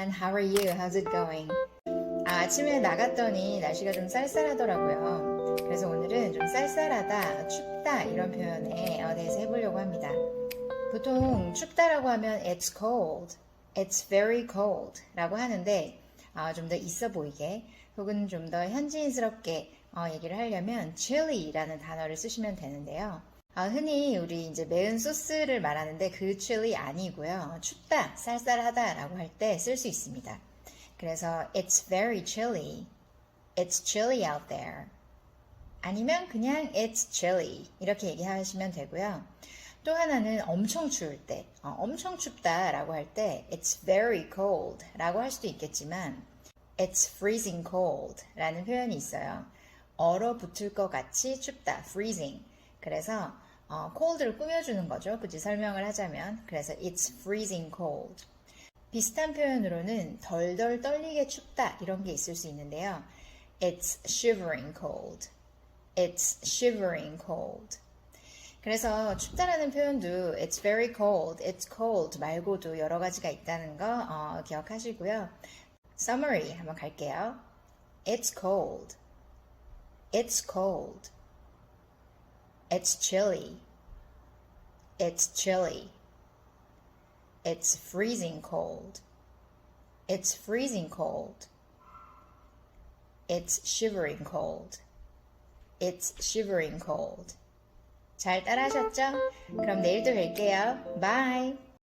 And how are you? How's it going? 아, 아침에 나갔더니 날씨가 좀 쌀쌀하더라고요. 그래서 오늘은 좀 쌀쌀하다, 춥다 이런 표현에 어, 대해서 해보려고 합니다. 보통 춥다라고 하면 it's cold, it's very cold 라고 하는데 좀더 있어 보이게 혹은 좀 더 현지인스럽게 어, 얘기를 하려면 chilly라는 단어를 쓰시면 되는데요. 아, 흔히 우리 이제 매운 소스를 말하는데 그 chilly 아니고요. 춥다, 쌀쌀하다라고 할 때 쓸 수 있습니다. 그래서 it's very chilly, it's chilly out there. 아니면 그냥 it's chilly 이렇게 얘기하시면 되고요. 또 하나는 엄청 추울 때, 어, 엄청 춥다라고 할 때 it's very cold 라고 할 수도 있겠지만 it's freezing cold 라는 표현이 있어요. 얼어붙을 것 같이 춥다, freezing. 그래서 어, cold를 꾸며주는 거죠. 굳이 설명을 하자면. 그래서 it's freezing cold. 비슷한 표현으로는 덜덜 떨리게 춥다 이런 게 있을 수 있는데요. It's shivering cold. It's shivering cold. 그래서 춥다라는 표현도 it's very cold, it's cold 말고도 여러 가지가 있다는 거 어, 기억하시고요. Summary 한번 갈게요. It's cold. It's cold. It's chilly. It's chilly. It's freezing cold. It's freezing cold. It's shivering cold. It's shivering cold. 잘 따라하셨죠? 그럼 내일 또 뵐게요. Bye!